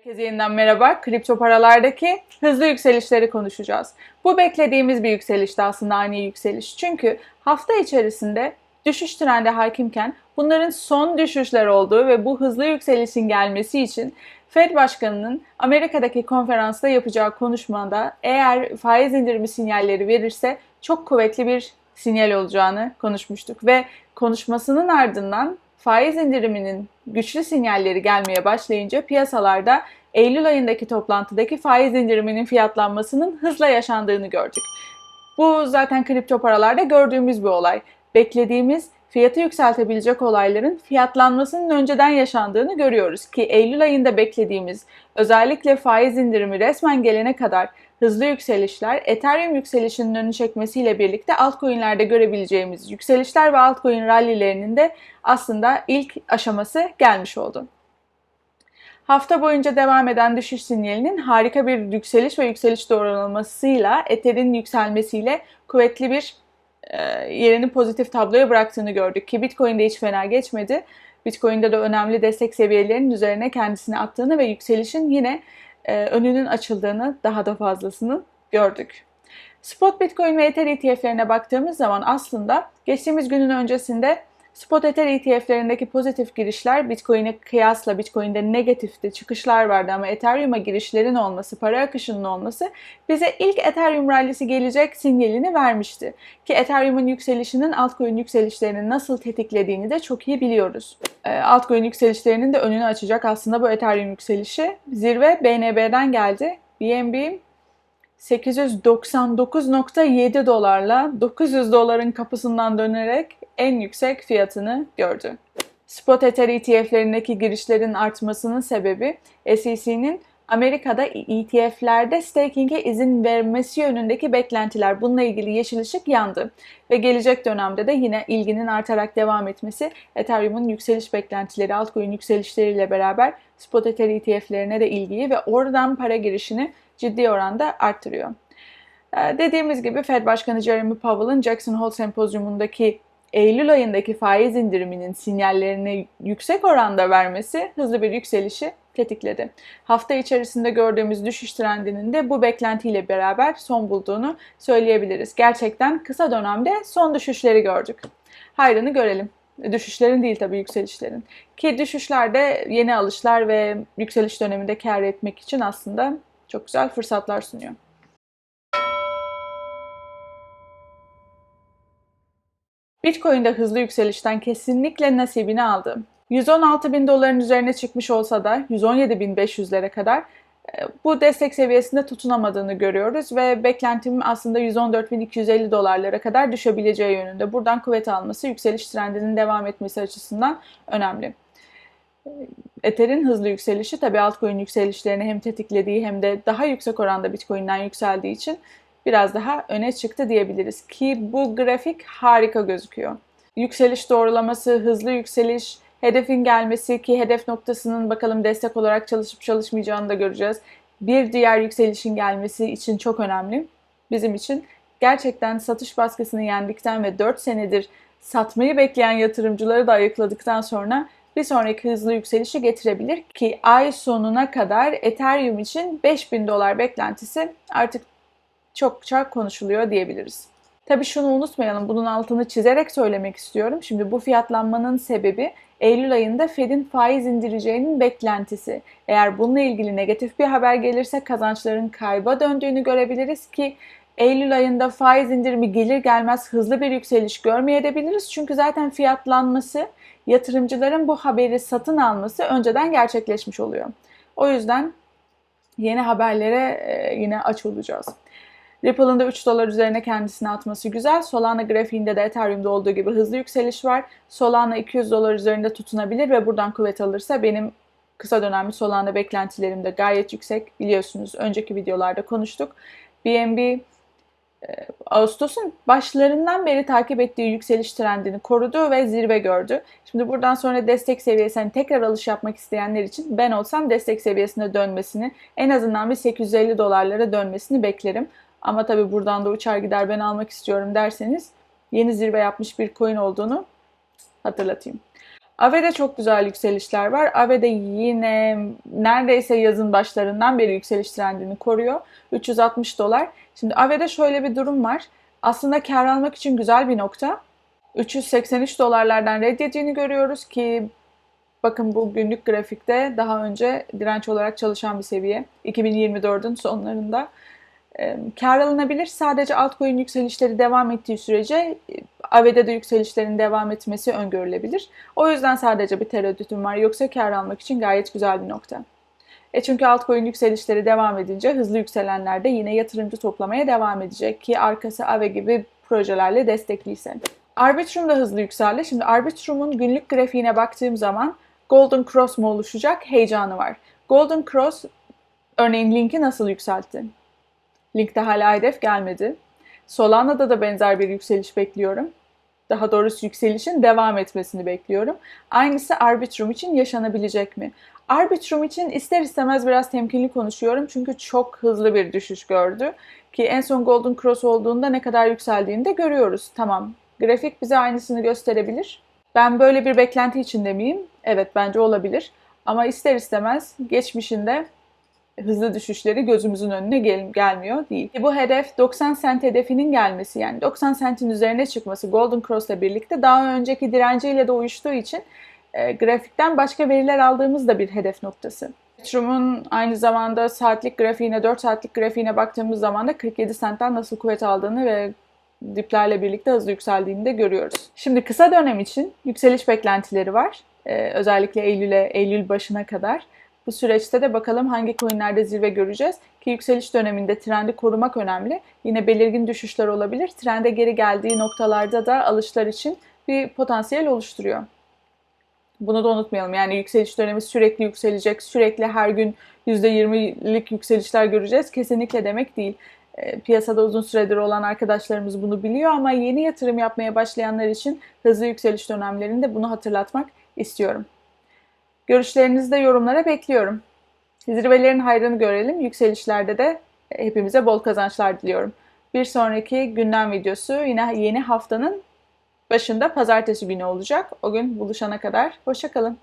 Herkese yeniden merhaba. Kripto paralardaki hızlı yükselişleri konuşacağız. Bu beklediğimiz bir yükselişti aslında ani yükseliş. Çünkü hafta içerisinde düşüş trendi hakimken bunların son düşüşler olduğu ve bu hızlı yükselişin gelmesi için Fed Başkanı'nın Amerika'daki konferansta yapacağı konuşmada eğer faiz indirimi sinyalleri verirse çok kuvvetli bir sinyal olacağını konuşmuştuk ve konuşmasının ardından faiz indiriminin güçlü sinyalleri gelmeye başlayınca piyasalarda Eylül ayındaki toplantıdaki faiz indiriminin fiyatlanmasının hızla yaşandığını gördük. Bu zaten kripto paralarda gördüğümüz bir olay. Beklediğimiz fiyatı yükseltebilecek olayların fiyatlanmasının önceden yaşandığını görüyoruz ki Eylül ayında beklediğimiz özellikle faiz indirimi resmen gelene kadar hızlı yükselişler Ethereum yükselişinin önünü çekmesiyle birlikte altcoin'lerde görebileceğimiz yükselişler ve altcoin rallilerinin de aslında ilk aşaması gelmiş oldu. Hafta boyunca devam eden düşüş sinyalinin harika bir yükseliş ve yükseliş doğrulamasıyla Ether'in yükselmesiyle kuvvetli bir e, yerini pozitif tabloya bıraktığını gördük ki Bitcoin'de hiç fena geçmedi. Bitcoin'de de önemli destek seviyelerinin üzerine kendisini attığını ve yükselişin yine önünün açıldığını daha da fazlasını gördük. Spot Bitcoin ve Ether ETF'lerine baktığımız zaman aslında geçtiğimiz günün öncesinde Spot Ether ETF'lerindeki pozitif girişler Bitcoin'e kıyasla Bitcoin'de negatifti, çıkışlar vardı ama Ethereum'a girişlerin olması, para akışının olması bize ilk Ethereum rallisi gelecek sinyalini vermişti. Ki Ethereum'un yükselişinin altcoin yükselişlerini nasıl tetiklediğini de çok iyi biliyoruz. E, altcoin yükselişlerinin de önünü açacak aslında bu Ethereum yükselişi. Zirve BNB'den geldi. BNB 899.7 dolarla 900 doların kapısından dönerek en yüksek fiyatını gördü. Spot Ether ETF'lerindeki girişlerin artmasının sebebi SEC'nin Amerika'da ETF'lerde staking'e izin vermesi yönündeki beklentiler. Bununla ilgili yeşil ışık yandı. Ve gelecek dönemde de yine ilginin artarak devam etmesi Ethereum'un yükseliş beklentileri, altcoin yükselişleriyle beraber spot Ether ETF'lerine de ilgiyi ve oradan para girişini ciddi oranda arttırıyor. Dediğimiz gibi Fed Başkanı Jeremy Powell'ın Jackson Hole sempozyumundaki Eylül ayındaki faiz indiriminin sinyallerini yüksek oranda vermesi hızlı bir yükselişi tetikledi. Hafta içerisinde gördüğümüz düşüş trendinin de bu beklentiyle beraber son bulduğunu söyleyebiliriz. Gerçekten kısa dönemde son düşüşleri gördük. Hayrını görelim. Düşüşlerin değil tabii yükselişlerin. Ki düşüşlerde yeni alışlar ve yükseliş döneminde kar etmek için aslında çok güzel fırsatlar sunuyor. Bitcoin'de hızlı yükselişten kesinlikle nasibini aldı. 116 bin doların üzerine çıkmış olsa da 117 bin 500'lere kadar e, bu destek seviyesinde tutunamadığını görüyoruz ve beklentim aslında 114.250 dolarlara kadar düşebileceği yönünde. Buradan kuvvet alması yükseliş trendinin devam etmesi açısından önemli. Ether'in hızlı yükselişi tabi altcoin yükselişlerini hem tetiklediği hem de daha yüksek oranda Bitcoin'den yükseldiği için biraz daha öne çıktı diyebiliriz ki bu grafik harika gözüküyor. Yükseliş doğrulaması, hızlı yükseliş, hedefin gelmesi ki hedef noktasının bakalım destek olarak çalışıp çalışmayacağını da göreceğiz. Bir diğer yükselişin gelmesi için çok önemli. Bizim için gerçekten satış baskısını yendikten ve 4 senedir satmayı bekleyen yatırımcıları da ayıkladıktan sonra bir sonraki hızlı yükselişi getirebilir ki ay sonuna kadar Ethereum için 5000 dolar beklentisi artık çokça konuşuluyor diyebiliriz. Tabii şunu unutmayalım, bunun altını çizerek söylemek istiyorum. Şimdi bu fiyatlanmanın sebebi Eylül ayında Fed'in faiz indireceğinin beklentisi. Eğer bununla ilgili negatif bir haber gelirse kazançların kayba döndüğünü görebiliriz ki Eylül ayında faiz indirimi gelir gelmez hızlı bir yükseliş görmeyebiliriz. Çünkü zaten fiyatlanması yatırımcıların bu haberi satın alması önceden gerçekleşmiş oluyor. O yüzden yeni haberlere yine aç olacağız. Ripple'ın da 3 dolar üzerine kendisini atması güzel. Solana grafiğinde de Ethereum'da olduğu gibi hızlı yükseliş var. Solana 200 dolar üzerinde tutunabilir ve buradan kuvvet alırsa benim kısa dönemli Solana beklentilerim de gayet yüksek. Biliyorsunuz önceki videolarda konuştuk. BNB e, Ağustos'un başlarından beri takip ettiği yükseliş trendini korudu ve zirve gördü. Şimdi buradan sonra destek seviyesine hani tekrar alış yapmak isteyenler için ben olsam destek seviyesine dönmesini en azından bir 850 dolarlara dönmesini beklerim. Ama tabii buradan da uçar gider ben almak istiyorum derseniz yeni zirve yapmış bir coin olduğunu hatırlatayım. AVE'de çok güzel yükselişler var. AVE'de yine neredeyse yazın başlarından beri yükseliş trendini koruyor. 360 dolar. Şimdi AVE'de şöyle bir durum var. Aslında kar almak için güzel bir nokta. 383 dolarlardan reddettiğini görüyoruz ki bakın bu günlük grafikte daha önce direnç olarak çalışan bir seviye. 2024'ün sonlarında kar alınabilir. Sadece altcoin yükselişleri devam ettiği sürece e, AV'de de yükselişlerin devam etmesi öngörülebilir. O yüzden sadece bir tereddütüm var. Yoksa kar almak için gayet güzel bir nokta. E çünkü altcoin yükselişleri devam edince hızlı yükselenler de yine yatırımcı toplamaya devam edecek ki arkası AVE gibi projelerle destekliyse. Arbitrum da hızlı yükseldi. Şimdi Arbitrum'un günlük grafiğine baktığım zaman Golden Cross mu oluşacak heyecanı var. Golden Cross örneğin linki nasıl yükseltti? Linkte hala hedef gelmedi. Solana'da da benzer bir yükseliş bekliyorum. Daha doğrusu yükselişin devam etmesini bekliyorum. Aynısı Arbitrum için yaşanabilecek mi? Arbitrum için ister istemez biraz temkinli konuşuyorum çünkü çok hızlı bir düşüş gördü. Ki en son Golden Cross olduğunda ne kadar yükseldiğini de görüyoruz. Tamam, grafik bize aynısını gösterebilir. Ben böyle bir beklenti içinde miyim? Evet bence olabilir. Ama ister istemez geçmişinde hızlı düşüşleri gözümüzün önüne gel- gelmiyor değil. Bu hedef 90 sent hedefinin gelmesi yani 90 sentin üzerine çıkması Golden Cross'la birlikte daha önceki direnciyle de uyuştuğu için e, grafikten başka veriler aldığımız da bir hedef noktası. Ethereum'un aynı zamanda saatlik grafiğine, 4 saatlik grafiğine baktığımız zaman da 47 sentten nasıl kuvvet aldığını ve diplerle birlikte hızlı yükseldiğini de görüyoruz. Şimdi kısa dönem için yükseliş beklentileri var. Ee, özellikle Eylül'e, Eylül başına kadar. Bu süreçte de bakalım hangi coinlerde zirve göreceğiz. Ki yükseliş döneminde trendi korumak önemli. Yine belirgin düşüşler olabilir. Trende geri geldiği noktalarda da alışlar için bir potansiyel oluşturuyor. Bunu da unutmayalım. Yani yükseliş dönemi sürekli yükselecek, sürekli her gün %20'lik yükselişler göreceğiz. Kesinlikle demek değil. E, piyasada uzun süredir olan arkadaşlarımız bunu biliyor ama yeni yatırım yapmaya başlayanlar için hızlı yükseliş dönemlerinde bunu hatırlatmak istiyorum. Görüşlerinizi de yorumlara bekliyorum. Zirvelerin hayrını görelim. Yükselişlerde de hepimize bol kazançlar diliyorum. Bir sonraki gündem videosu yine yeni haftanın başında pazartesi günü olacak. O gün buluşana kadar hoşçakalın.